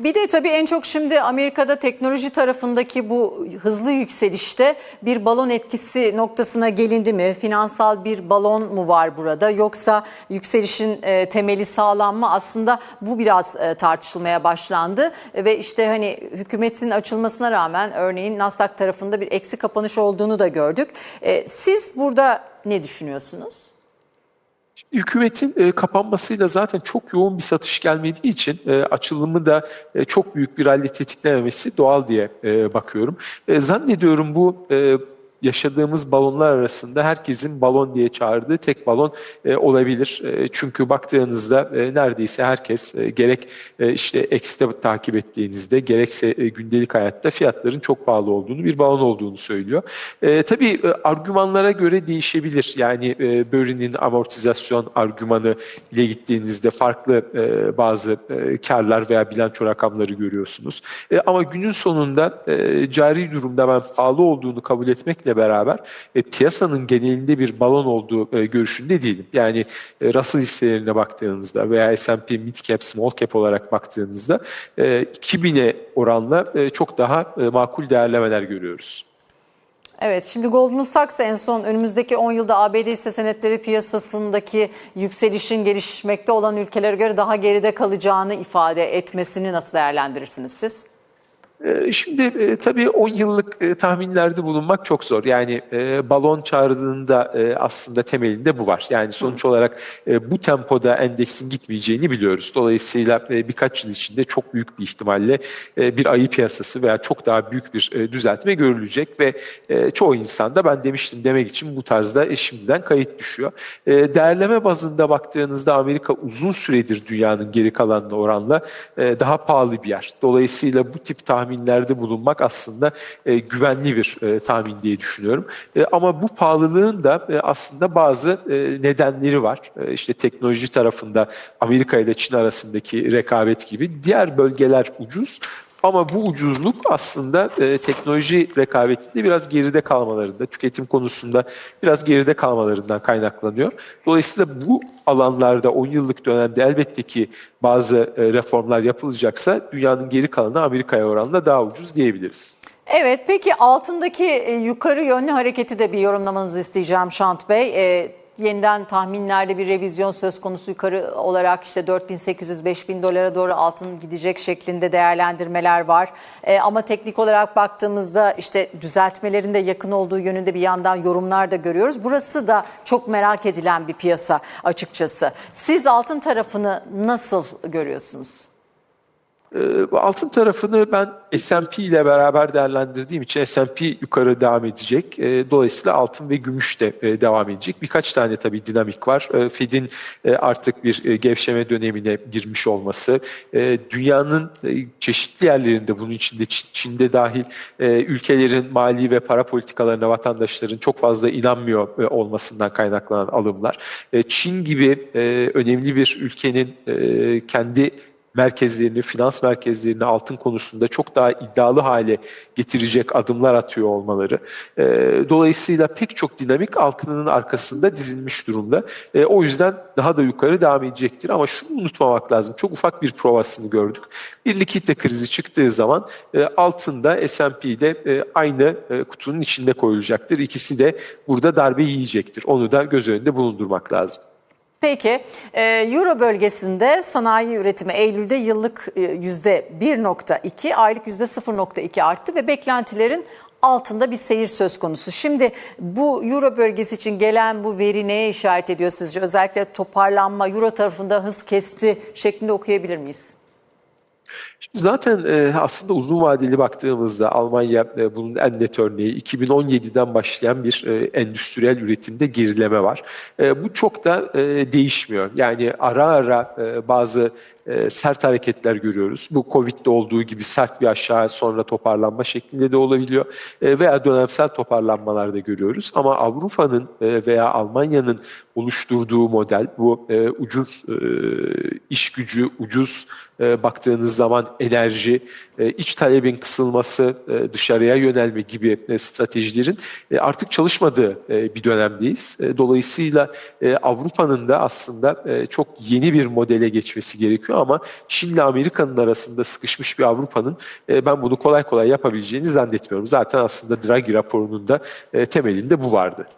Bir de tabii en çok şimdi Amerika'da teknoloji tarafındaki bu hızlı yükselişte bir balon etkisi noktasına gelindi mi? Finansal bir balon mu var burada yoksa yükselişin e, temeli sağlam mı? Aslında bu biraz e, tartışılmaya başlandı ve işte hani hükümetin açılmasına rağmen örneğin Nasdaq tarafında bir eksi kapanış olduğunu da gördük. E, siz burada ne düşünüyorsunuz? Hükümetin e, kapanmasıyla zaten çok yoğun bir satış gelmediği için e, açılımı da e, çok büyük bir halde tetiklememesi doğal diye bakıyorum. Zannediyorum bu yaşadığımız balonlar arasında herkesin balon diye çağırdığı tek balon e, olabilir. E, çünkü baktığınızda e, neredeyse herkes e, gerek e, işte X'te takip ettiğinizde gerekse e, gündelik hayatta fiyatların çok pahalı olduğunu, bir balon olduğunu söylüyor. E, tabii e, argümanlara göre değişebilir. Yani e, Börin'in amortizasyon argümanı ile gittiğinizde farklı e, bazı e, karlar veya bilanço rakamları görüyorsunuz. E, ama günün sonunda e, cari durumda ben pahalı olduğunu kabul etmekle beraber e, piyasanın genelinde bir balon olduğu e, görüşünde değilim. Yani e, Russell hisselerine baktığınızda veya S&P Mid Cap, Small Cap olarak baktığınızda e, 2000'e oranla e, çok daha e, makul değerlemeler görüyoruz. Evet şimdi Goldman Sachs en son önümüzdeki 10 yılda ABD hisse senetleri piyasasındaki yükselişin gelişmekte olan ülkelere göre daha geride kalacağını ifade etmesini nasıl değerlendirirsiniz siz? Ee, Şimdi e, tabii 10 yıllık e, tahminlerde bulunmak çok zor. Yani e, balon çağrıldığında e, aslında temelinde bu var. Yani sonuç olarak bu tempoda endeksin gitmeyeceğini biliyoruz. Dolayısıyla birkaç yıl içinde çok büyük bir ihtimalle bir ayı piyasası veya çok daha büyük bir düzeltme görülecek ve çoğu insanda ben demiştim demek için bu tarzda şimdiden kayıt düşüyor. Değerleme bazında baktığınızda Amerika uzun süredir dünyanın geri kalanına oranla daha pahalı bir yer. Dolayısıyla bu tip tahmin tahminlerde bulunmak aslında e, güvenli bir e, tahmin diye düşünüyorum. E, ama bu pahalılığın da e, aslında bazı e, nedenleri var. E, işte teknoloji tarafında Amerika ile Çin arasındaki rekabet gibi. Diğer bölgeler ucuz ama bu ucuzluk aslında e, teknoloji rekabetinde biraz geride kalmalarında, tüketim konusunda biraz geride kalmalarından kaynaklanıyor. Dolayısıyla bu alanlarda 10 yıllık dönemde elbette ki bazı e, reformlar yapılacaksa dünyanın geri kalanı Amerika'ya oranla daha ucuz diyebiliriz. Evet peki altındaki e, yukarı yönlü hareketi de bir yorumlamanızı isteyeceğim Şant Bey. E, yeniden tahminlerde bir revizyon söz konusu yukarı olarak işte 4800-5000 dolara doğru altın gidecek şeklinde değerlendirmeler var. E, ama teknik olarak baktığımızda işte düzeltmelerin de yakın olduğu yönünde bir yandan yorumlar da görüyoruz. Burası da çok merak edilen bir piyasa açıkçası. Siz altın tarafını nasıl görüyorsunuz? E, altın tarafını ben S&P ile beraber değerlendirdiğim için S&P yukarı devam edecek. E, dolayısıyla altın ve gümüş de e, devam edecek. Birkaç tane tabii dinamik var. Fed'in artık bir gevşeme dönemine girmiş olması, dünyanın çeşitli yerlerinde bunun içinde Çin'de dahil ülkelerin mali ve para politikalarına vatandaşların çok fazla inanmıyor olmasından kaynaklanan alımlar. Çin gibi önemli bir ülkenin kendi merkezlerini, finans merkezlerini altın konusunda çok daha iddialı hale getirecek adımlar atıyor olmaları. E, dolayısıyla pek çok dinamik altının arkasında dizilmiş durumda. E, o yüzden daha da yukarı devam edecektir. Ama şunu unutmamak lazım. Çok ufak bir provasını gördük. Bir likitte krizi çıktığı zaman e, altında S&P'de e, aynı e, kutunun içinde koyulacaktır. İkisi de burada darbe yiyecektir. Onu da göz önünde bulundurmak lazım. Peki, e, Euro bölgesinde sanayi üretimi Eylül'de yıllık %1.2, aylık %0.2 arttı ve beklentilerin altında bir seyir söz konusu. Şimdi bu Euro bölgesi için gelen bu veri neye işaret ediyor sizce? Özellikle toparlanma, Euro tarafında hız kesti şeklinde okuyabilir miyiz? Zaten e, aslında uzun vadeli baktığımızda Almanya e, bunun en net örneği 2017'den başlayan bir e, endüstriyel üretimde gerileme var. E, bu çok da değişmiyor. Yani ara ara bazı e, sert hareketler görüyoruz. Bu Covid'de olduğu gibi sert bir aşağı sonra toparlanma şeklinde de olabiliyor e, veya dönemsel toparlanmalar da görüyoruz. Ama Avrupa'nın e, veya Almanya'nın oluşturduğu model bu ucuz e, iş gücü, ucuz baktığınız zaman enerji, iç talebin kısılması, dışarıya yönelme gibi stratejilerin artık çalışmadığı bir dönemdeyiz. Dolayısıyla Avrupa'nın da aslında çok yeni bir modele geçmesi gerekiyor ama Çin'le Amerika'nın arasında sıkışmış bir Avrupa'nın e, ben bunu kolay kolay yapabileceğini zannetmiyorum. Zaten aslında Draghi raporunun da e, temelinde bu vardı.